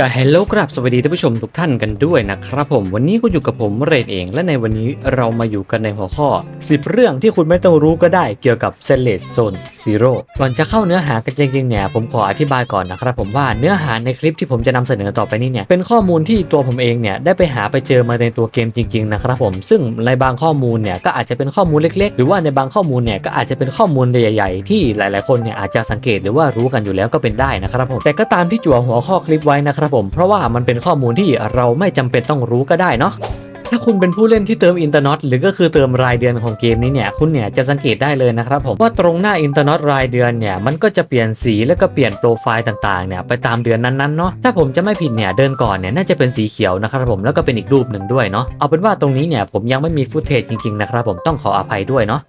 ก็เฮลโลครับสวัสดีท่านผู้ชมทุกท่านกันด้วยนะครับผมวันนี้ก็อยู่กับผมเรนเอง และในวันนี้เรามาอยู่กันในหัวข้อ 10 เรื่องที่คุณไม่ต้องรู้ก็ได้เกี่ยวกับเซเลสโซนซีโร่ก่อนจะเข้าเนื้อหากันจริงๆเนี่ยผมขออธิบายก่อนนะครับผมว่าเนื้อหาในคลิปที่ผมจะนำเสนอต่อไปนี้เนี่ยเป็นข้อมูลที่ตัวผมเองเนี่ยได้ไปหาไปเจอมาในตัวเกมจริงๆนะครับผมซึ่งในบางข้อมูลเนี่ยก็อาจจะเป็นข้อมูลเล็ก ๆ หรือว่าในบางข้อมูลเนี่ยก็อาจจะเป็นข้อมูลใหญ่ ๆ ที่หลาย ๆ คนเนี่ยอาจจะสังเกตหรือว่ารู้กันอยู่แล้วก็เป็นได้นะครับผมแต่ก็ตามที่จั่วหัวข้อคลิปไว้นะครับผม เพราะว่ามันเป็นข้อมูลที่เราไม่จำเป็นต้องรู้ก็ได้เนาะถ้าคุณเป็นผู้เล่นที่เติมอินเตอร์น็ตหรือก็คือเติมรายเดือนของเกมนี้เนี่ยคุณเนี่ยจะสังเกตได้เลยนะครับผมว่าตรงหน้าอินเตอร์น็ตรายเดือนเนี่ยมันก็จะเปลี่ยนสีแล้วก็เปลี่ยนโปรไฟล์ต่างๆเนี่ยไปตามเดือนนั้นๆเนาะถ้าผมจะไม่ผิดเนี่ยเดินก่อนเนี่ยน่าจะเป็นสีเขียวนะครับผมแล้วก็เป็นอีกรูปหนึ่งด้วยเนาะเอาเป็นว่าตรงนี้เนี่ยผมยังไม่มีฟุตเทจจริงๆนะครับผมต้องขออภัยด้วยเนาะ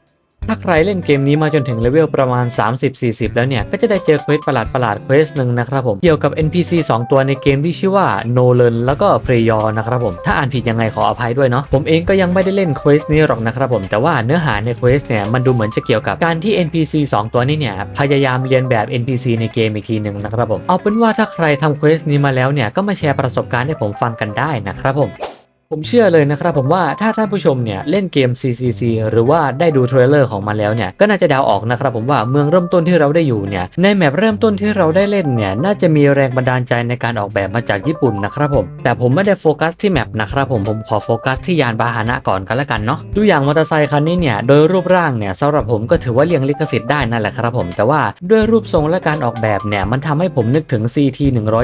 ถ้าใครเล่นเกมนี้มาจนถึงเลเวลประมาณ 30-40 แล้วเนี่ย ก็จะได้เจอเควสประหลาดประหลาดเควสหนึ่งนะครับผม เกี่ยวกับ NPC 2 ตัวในเกมที่ชื่อว่า n o l a n แล้วก็ p r e y o r นะครับผม ถ้าอ่านผิดยังไงขออภัยด้วยเนาะ ผมเองก็ยังไม่ได้เล่นเควสนี้หรอกนะครับผม แต่ว่าเนื้อหาในเควสเนี่ยมันดูเหมือนจะเกี่ยวกับการที่ NPC 2 ตัวนี้เนี่ยพยายามเรียนแบบ NPC ในเกมอีกทีหนึ่งนะครับผม เอาเป็นว่าถ้าใครทำเควสนี้มาแล้วเนี่ยก็มาแชร์ประสบการณ์ให้ผมฟังกันได้นะครับผม ผมเชื่อเลยนะครับผมว่าถ้าท่านผู้ชมเนี่ยเล่นเกม CCC หรือว่าได้ดูเทรลเลอร์ของมันแล้วเนี่ยก็น่าจะเดาออกนะครับผมว่าเมืองเริ่มต้นที่เราได้อยู่เนี่ยในแมปเริ่มต้นที่เราได้เล่นเนี่ยน่าจะมีแรงบันดาลใจในการออกแบบมาจากญี่ปุ่นนะครับผมแต่ผมไม่ได้โฟกัสที่แมปนะครับผมผมขอโฟกัสที่ยานพาหนะก่อนกันละกันเนาะดูอย่างมอเตอร์ไซค์คันนี้เนี่ยโดยรูปร่างเนี่ยสำหรับผมก็ถือว่าเลี่ยงลิขสิทธิ์ได้นั่นแหละครับผมแต่ว่าด้วยรูปทรงและการออกแบบเนี่ยมันทำให้ผมนึกถึง CT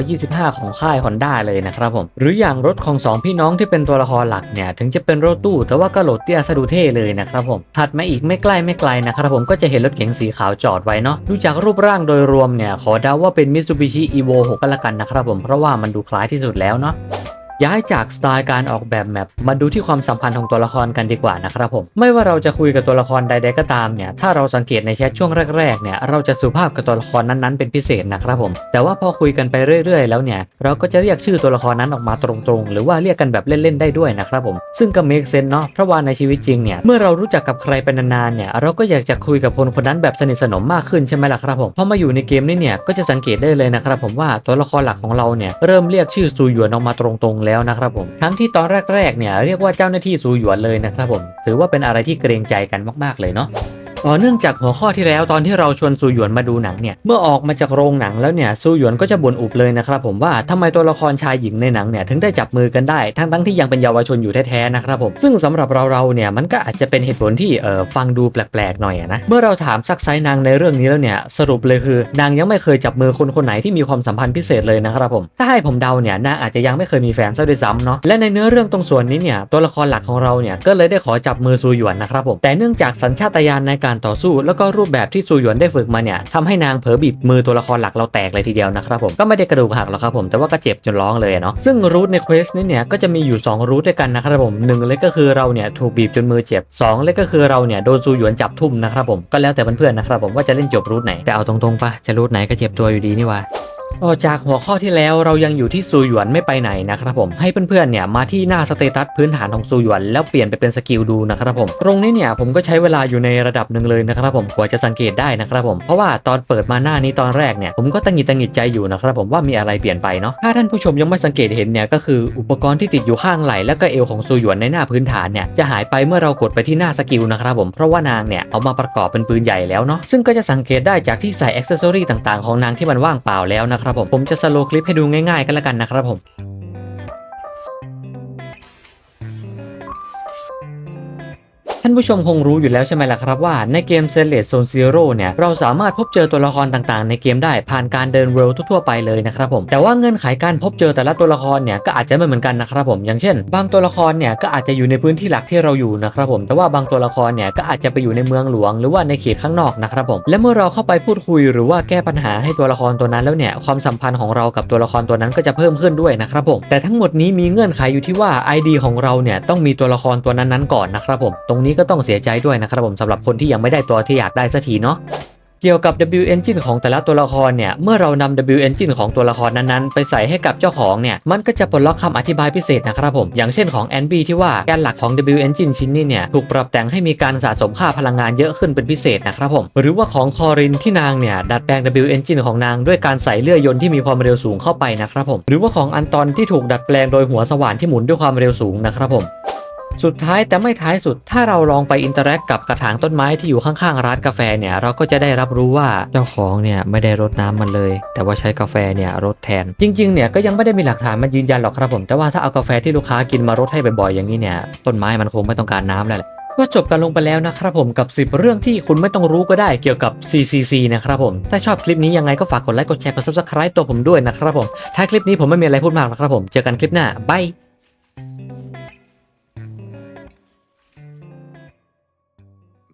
125 ของค่าย Honda เลยนะครับผมหรืออย่างรถของสองพี่น้องที่เป็นตัวละครหลักเนี่ยถึงจะเป็นรถตู้แต่ว่าก็โหลดเตี้ยสะดูเท่เลยนะครับผมถัดมาอีกไม่ใกล้ไม่ไกลนะครับผมก็จะเห็นรถเก๋งสีขาวจอดไว้เนาะดูจากรูปร่างโดยรวมเนี่ยขอเดาว่าเป็นมิตซูบิชิอีโว6ก็แล้วกันนะครับผมเพราะว่ามันดูคล้ายที่สุดแล้วเนาะ ย้ายจากสไตล์การออกแบบแมปมาดูที่ความสัมพันธ์ของตัวละครกันดีกว่านะครับผม ไม่ว่าเราจะคุยกับตัวละครใดๆก็ตามเนี่ย ถ้าเราสังเกตในแชทช่วงแรกๆเนี่ย เราจะสุภาพกับตัวละครนั้นๆเป็นพิเศษนะครับผม แต่ว่าพอคุยกันไปเรื่อยๆ แล้วเนี่ย เราก็จะเรียกชื่อตัวละครนั้นออกมาตรงๆ หรือว่าเรียกกันแบบเล่นๆได้ด้วยนะครับผม ซึ่งก็ make sense เนาะ เพราะว่าในชีวิตจริงเนี่ย เมื่อเรารู้จักกับใครเป็นนานๆเนี่ย เราก็อยากจะคุยกับคนคนนั้นแบบสนิทสนมมากขึ้นใช่ไหมล่ะครับผม พอมาอยู่ในเกมนี้เนี่ย ก็จะสังเกตได้เลยนะครับผมว่าตัวละครหลักของเราเนี่ยเริ่มเรียกชื่อซูหยวนออกมาตรงๆแล้วนะครับผม ทั้งที่ตอนแรกๆเนี่ยเรียกว่าเจ้าหน้าที่ซูหยวนเลยนะครับผม ถือว่าเป็นอะไรที่เกรงใจกันมากๆเลยเนาะ เนื่องจากหัวข้อที่แล้วตอนที่เราชวนซูหยวนมาดูหนังเนี่ยเมื่อออกมาจากโรงหนังแล้วเนี่ยซูหยวนก็จะบ่นอุบเลยนะครับผมว่าทำไมตัวละครชายหญิงในหนังเนี่ยถึงได้จับมือกันได้ทั้งทั้งที่ยังเป็นเยาวชนอยู่แท้ๆนะครับผมซึ่งสำหรับเราเราเนี่ยมันก็อาจจะเป็นเหตุผลที่เออฟังดูแปลกๆหน่อยนะเมื่อเราถามซักไซนางในเรื่องนี้แล้วเนี่ยสรุปเลยคือนางยังไม่เคยจับมือคนคนไหนที่มีความสัมพันธ์พิเศษเลยนะครับผมถ้าให้ผมเดาเนี่ยนางอาจจะยังไม่เคยมีแฟนซะด้วยซ้ำเนาะและในเนื้อเรื่องตรงส่วนนี้เนี่ยตัวละครหลักของเราเนี่ยก็เลยได้ขอจับมือซูหยวนนะครับผมแต่เนื่องจากสัญชาตญาณในกการต่อสู้แล้วก็รูปแบบที่ซูหยวนได้ฝึกมาเนี่ยทำให้นางเผลอบีบมือตัวละครหลักเราแตกเลยทีเดียวนะครับผมก็ไม่ได้กระดูกหักหรอกครับผมแต่ว่าก็เจ็บจนร้องเลยเนาะซึ่งรูทในเควสนี้เนี่ยก็จะมีอยู่ 2 รูทด้วยกันนะครับผมหนึ่งเลยก็คือเราเนี่ยถูกบีบจนมือเจ็บสองเลยก็คือเราเนี่ยโดนซูหยวนจับทุ่มนะครับผมก็แล้วแต่เพื่อนๆนะครับผมว่าจะเล่นจบรูทไหนแต่เอาตรงๆปะจะรูทไหนก็เจ็บตัวอยู่ดีนี่ว่า ต่อจากหัวข้อที่แล้วเรายังอยู่ที่ซูหยวนไม่ไปไหนนะครับผมให้เพื่อนๆเนี่ยมาที่หน้าสเตตัสพื้นฐานของซูหยวนแล้วเปลี่ยนไปเป็นสกิลดูนะครับผมตรงนี้เนี่ยผมก็ใช้เวลาอยู่ในระดับหนึ่งเลยนะครับผมกว่าจะสังเกตได้นะครับผมเพราะว่าตอนเปิดมาหน้านี้ตอนแรกเนี่ยผมก็ตังหิดตังหิดใจอยู่นะครับผมว่ามีอะไรเปลี่ยนไปเนาะถ้าท่านผู้ชมยังไม่สังเกตเห็นเนี่ยก็คืออุปกรณ์ที่ติดอยู่ข้างไหล่และก็เอวของซูหยวนในหน้าพื้นฐานเนี่ยจะหายไปเมื่อเรากดไปที่หน้าสกิลนะครับผมเพราะว่านางเนี่ยเอามาประกอบเป็นปืนใหญ่แล้วเนาะซึ่งก็จะสังเกตได้จากที่ใส่อ็อกเซสซอรี่ต่างๆของนางที่มันว่างเปล่าแล้วนะครับครับผมผมจะสโลคลิปให้ดูง่ายๆกันละกันนะครับผม ท่านผู้ชมคงรู้อยู่แล้วใช่ไหมล่ะครับว่าในเกม s e l e t Zone Zero เนี่ยเราสามารถพบเจอตัวละครต่างๆ ในเกมได้ผ่านการเดินเวลทั่วๆไปเลยนะครับผมแต่ว่าเงื่อนไขการพบเจอแต่ละตัวละครเนี่ยก็อาจจะไม่เหมือนกันนะครับผมอย่างเช่น บางตัวละครเนี่ยก็อาจจะอยู่ในพื้นที่หลักที่เราอยู่นะครับผมแต่ว่าบางตัวละครเนี่ยก็อาจจะไปอยู่ในเมืองหลวง หรือว่าในเขตข้างนอกนะครับผมและเมื่อเราเข้าไปพูดคุยหรือว่าแก้ปัญหาให้ตัวละครตัวนั้นแล้วเนี่ยความสัมพันธ์ของเรากับตัวละครตัวนั้นก็จะเพิ่มขึ้นด้วยนะครับผมแต่ทั้งหมดนี้มีเงื่อนไขอยู่ที่ว่า ID ของเราเนี่ยต้องมีตัวละครตัวนั้นๆก่อนนะครับผมตรงนี้ก็ต้องเสียใจด้วยนะครับผมสำหรับคนที่ยังไม่ได้ตัวที่อยากได้สักทีเนาะเกี่ยวกับ W Engine ของแต่ละตัวละครเนี่ย เมื่อเรานำ W Engine ของตัวละครนั้นๆ ไปใส่ให้กับเจ้าของเนี่ย มันก็จะปลดล็อกคำอธิบายพิเศษนะครับผม อย่างเช่นของ n b ที่ว่าแกนหลักของ W Engine ชิ้นนี้เนี่ย ถูกปรับแต่งให้มีการสะสมค่าพลังงานเยอะขึ้นเป็นพิเศษนะครับผม หรือว่าของคอรินที่นางเนี่ย ดัดแปลง W Engine ของนางด้วยการใส่เลื่อยยนต์ที่มีความเร็วสูงเข้าไปนะครับผม หรือว่าของอันตอนที่ถูกดัดแปลงโดยหัวสว่านที่หมุนด้วยความเร็วสูงนะครับผม สุดท้ายแต่ไม่ท้ายสุด ถ้าเราลองไปอินเตอร์แอคกับกระถางต้นไม้ที่อยู่ข้างๆร้านกาแฟเนี่ยเราก็จะได้รับรู้ว่าเจ้าของเนี่ยไม่ได้รดน้ำมันเลย แต่ว่าใช้กาแฟเนี่ยรดแทน จริงๆเนี่ยก็ยังไม่ได้มีหลักฐานมายืนยันหรอกครับผม แต่ว่าถ้าเอากาแฟที่ลูกค้ากินมารดให้บ่อยๆอย่างนี้เนี่ยต้นไม้มันคงไม่ต้องการน้ำแล้วแหละก็จบกันลงไปแล้วนะครับผมกับ 10 เรื่องที่คุณไม่ต้องรู้ก็ได้เกี่ยวกับ CCC นะครับผม ถ้าชอบคลิปนี้ยังไงก็ฝากกดไลค์กดแชร์กด subscribe ตัวผมด้วยนะครับผม ถ้าคลิปนี้ผมไม่มีอะไรพูดมากนะครับผม เจอกันคลิปหน้าบาย